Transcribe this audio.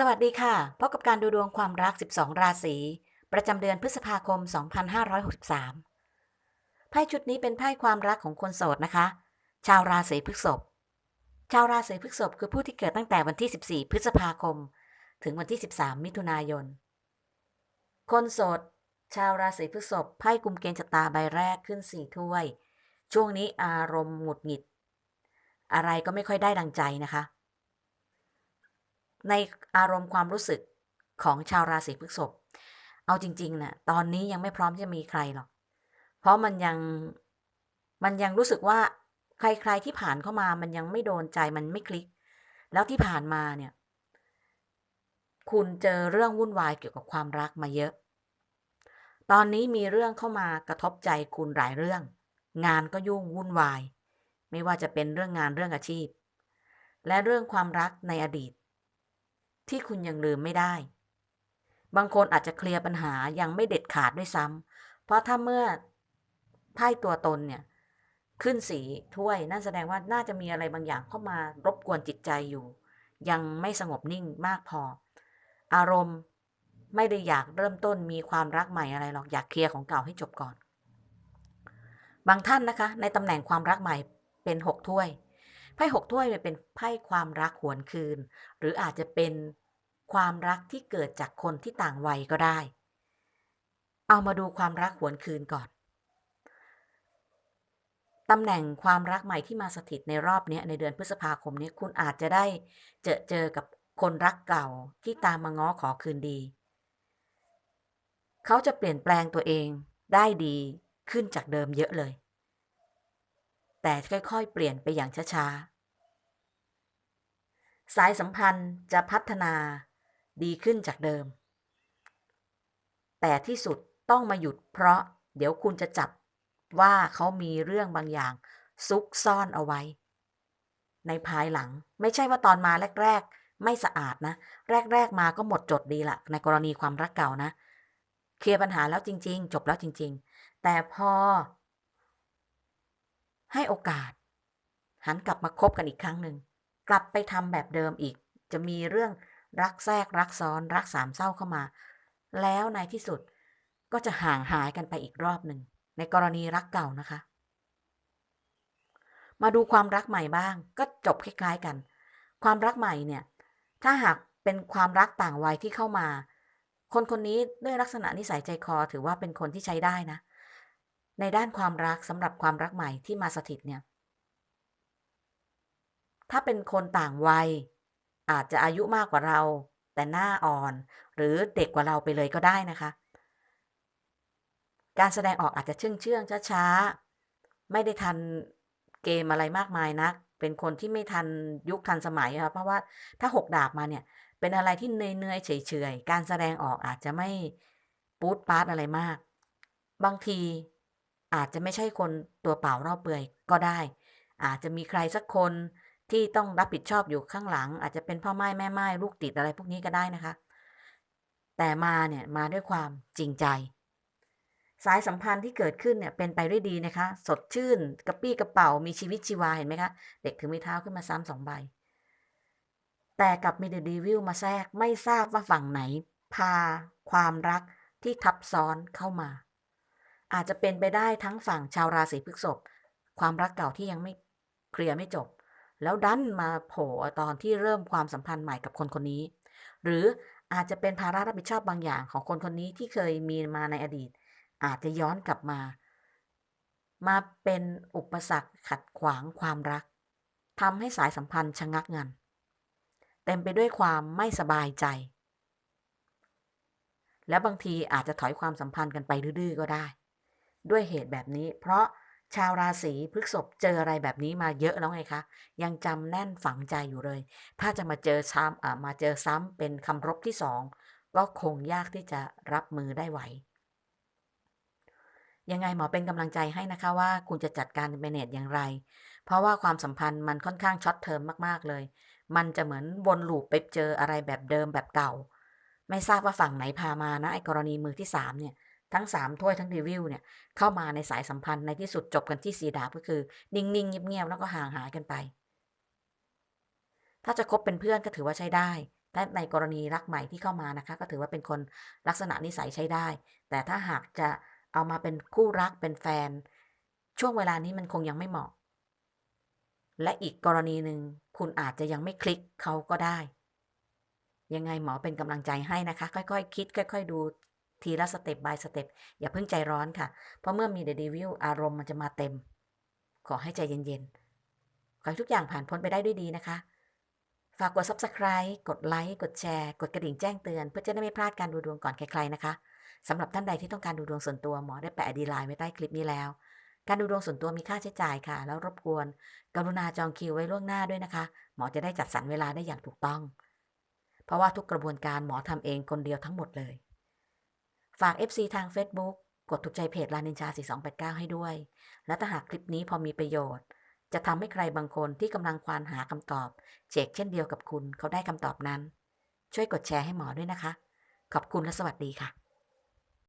สวัสดีค่ะ พบกับการดูดวงความรัก 12 ราศี ประจำเดือนพฤษภาคม 2563 ไพ่ชุดนี้เป็นไพ่ความรักของคนโสดนะคะ ชาวราศีพฤษภ ชาวราศีพฤษภคือผู้ที่เกิดตั้งแต่วันที่ 14 พฤษภาคม ถึงวันที่ 13 มิถุนายน คนโสด ชาวราศีพฤษภ ไพ่กุมเกณฑ์ชะตาใบแรกขึ้นสี่ถ้วย ช่วงนี้อารมณ์หงุดหงิด อะไรก็ไม่ค่อยได้ดังใจนะคะ ในอารมณ์ความรู้สึกของชาวราศีพฤษภเอาจริงๆนะ่ะตอนนี้ยังไม่พร้อมจะมีใครหรอก เพราะมันยังมันยังรู้สึกว่าใครๆที่ผ่านเข้ามามันยังไม่โดนใจมันไม่คลิก แล้วที่ผ่านมาเนี่ย คุณเจอเรื่องวุ่นวายเกี่ยวกับความรักมาเยอะ ตอนนี้มีเรื่องเข้ามากระทบใจคุณหลายเรื่อง งานก็ยุ่งวุ่นวาย ไม่ว่าจะเป็นเรื่องงานเรื่องอาชีพ และเรื่องความรักในอดีต ที่คุณยังลืมไม่ได้ บางคนอาจจะเคลียร์ปัญหายังไม่เด็ดขาดด้วยซ้ำเพราะถ้าเมื่อไพ่ตัวตนเนี่ย ขึ้นสีถ้วยนั่นแสดงว่าน่าจะมีอะไรบางอย่างเข้ามารบกวนจิตใจอยู่ ยังไม่สงบนิ่งมากพอ อารมณ์ไม่ได้อยากเริ่มต้นมีความรักใหม่อะไรหรอกอยากเคลียร์ของเก่าให้จบก่อน บางท่านนะคะ ในตำแหน่งความรักใหม่เป็นหกถ้วย ไพ่หกถ้วยเป็นไพ่ความรักหวนคืน หรืออาจจะเป็นความรักที่เกิดจากคนที่ต่างวัยก็ได้ เอามาดูความรักหวนคืนก่อนตำแหน่งความรักใหม่ที่มาสถิตในรอบนี้ในเดือนพฤษภาคมนี้คุณอาจจะได้เจอเจอกับคนรักเก่าที่ตามมาง้อขอคืนดี เขาจะเปลี่ยนแปลงตัวเองได้ดีขึ้นจากเดิมเยอะเลย แต่ค่อยๆ เปลี่ยนไปอย่างช้าๆ สายสัมพันธ์จะพัฒนาดีขึ้นจากเดิม แต่ที่สุดต้องมาหยุดเพราะเดี๋ยวคุณจะจับว่าเขามีเรื่องบางอย่างซุกซ่อนเอาไว้ ในภายหลังไม่ใช่ว่าตอนมาแรก ๆ ไม่สะอาดนะ แรก ๆ มาก็หมดจดดีละในกรณีความรักเก่านะ เคลียร์ปัญหาแล้วจริง ๆ จบแล้วจริง ๆ แต่พอ ให้โอกาส หันกลับมาคบกันอีกครั้งหนึ่ง กลับไปทำแบบเดิมอีก จะมีเรื่องรักแทรกรักซ้อนรักสามเศร้าเข้ามา แล้วในที่สุดก็จะห่างหายกันไปอีกรอบหนึ่ง ในกรณีรักเก่านะคะ มาดูความรักใหม่บ้าง ก็จบคล้ายๆกัน ความรักใหม่เนี่ย ถ้าหากเป็นความรักต่างวัยที่เข้ามา คนคนนี้ด้วยลักษณะนิสัยใจคอถือว่าเป็นคนที่ใช้ได้นะ ในด้านความรักสำหรับความรักใหม่ที่มาสถิตเนี่ย ถ้าเป็นคนต่างวัย อาจจะอายุมากกว่าเรา แต่หน้าอ่อน หรือเด็กกว่าเราไปเลยก็ได้นะคะ การแสดงออกอาจจะเชื่องเชื่องช้าๆ ไม่ได้ทันเกมอะไรมากมายนัก เป็นคนที่ไม่ทันยุคทันสมัยค่ะเพราะว่าถ้าหกดาบมาเนี่ย เป็นอะไรที่เนื่อยๆเฉยๆ การแสดงออกอาจจะไม่ปูดปาร์ตอะไรมาก บางที อาจจะไม่ใช่คนตัวเปล่ารอบเปลือยก็ได้ อาจจะมีใครสักคนที่ต้องรับผิดชอบอยู่ข้างหลัง อาจจะเป็นพ่อไม้แม่ไม้ลูกติดอะไรพวกนี้ก็ได้นะคะ แต่มาเนี่ยมาด้วยความจริงใจ สายสัมพันธ์ที่เกิดขึ้นเนี่ยเป็นไปด้วยดีนะคะ สดชื่นกระปี้กระเป๋ามีชีวิตชีวาเห็นไหมคะ เด็กถือม้เท้าขึ้นมาซ้ำสองใบ แต่กับมีเดอะดีวิลมาแทรกไม่ทราบว่าฝั่งไหน พาความรักที่ทับซ้อนเข้ามา อาจจะเป็นไปได้ทั้งฝั่งชาวราศีพฤษภความรักเก่าที่ยังไม่เคลียร์ไม่จบ แล้วดันมาโผล่ตอนที่เริ่มความสัมพันธ์ใหม่กับคนคนนี้ หรืออาจจะเป็นภาระรับผิดชอบบางอย่างของคนคนนี้ที่เคยมีมาในอดีต อาจจะย้อนกลับมา มาเป็นอุปสรรคขัดขวางความรักทำให้สายสัมพันธ์ชะงักงันเต็มไปด้วยความไม่สบายใจ และบางทีอาจจะถอยความสัมพันธ์กันไปดื้อๆก็ได้ ด้วยเหตุแบบนี้ เพราะชาวราศีพฤษภเจออะไรแบบนี้มาเยอะแล้วไงคะ ยังจำแน่นฝังใจอยู่เลย ถ้าจะมาเจอซ้ำอ่ามาเจอซ้ำเป็นคำรบที่สองก็คงยากที่จะรับมือได้ไหว ยังไงหมอเป็นกำลังใจให้นะคะว่าคุณจะจัดการเมเนจอย่างไร เพราะว่าความสัมพันธ์มันค่อนข้างช็อตเทอมมากๆเลย มันจะเหมือนวนลูปไปเจออะไรแบบเดิมแบบเก่า ไม่ทราบว่าฝั่งไหนพามานะไอ้กรณีมือที่สามเนี่ย ทั้งสามถ้วยทั้งรีวิวเนี่ยเข้ามาในสายสัมพันธ์ในที่สุดจบกันที่สีดาบก็คือ นิ่งๆเงียบๆแล้วก็ห่างหายกันไป ถ้าจะคบเป็นเพื่อนก็ถือว่าใช้ได้แต่ถ้าในกรณีรักใหม่ที่เข้ามานะคะ ก็ถือว่าเป็นคนลักษณะนิสัยใช้ได้ แต่ถ้าหากจะเอามาเป็นคู่รักเป็นแฟน ช่วงเวลานี้มันคงยังไม่เหมาะ และอีกกรณีหนึ่งคุณอาจจะยังไม่คลิกเขาก็ได้ ยังไงหมอเป็นกำลังใจให้นะคะ ค่อยๆคิด ค่อย ๆ ดู ทีละสเต็ป by สเต็ปอย่าเพิ่งใจร้อนค่ะ เพราะเมื่อมี The Devil อารมณ์มันจะมาเต็ม ขอให้ใจเย็นๆ ขอให้ทุกอย่างผ่านพ้นไปได้ด้วยดีนะคะ ฝากกด Subscribe กดไลค์กดแชร์กดกระดิ่งแจ้งเตือน เพื่อจะได้ไม่พลาดการดูดวงก่อนใครๆนะคะสำหรับท่านใดที่ต้องการดูดวงส่วนตัวหมอได้แปะดีไลน์ไว้ใต้คลิปนี้แล้ว การดูดวงส่วนตัวมีค่าใช้จ่ายค่ะ แล้วรบกวน กรุณาจองคิวไว้ล่วงหน้าด้วยนะคะ หมอจะได้จัดสรรเวลาได้อย่างถูกต้อง เพราะว่าทุกกระบวนการหมอทำเองคนเดียวทั้งหมดเลย ฝาก FC ทาง Facebook กดถูกใจเพจลานินชา 4289 ให้ด้วย และถ้าหากคลิปนี้พอมีประโยชน์ จะทำให้ใครบางคนที่กำลังควานหาคำตอบเจกเช่นเดียวกับคุณเขาได้คำตอบนั้น ช่วยกดแชร์ให้หมอด้วยนะคะ ขอบคุณและสวัสดีค่ะ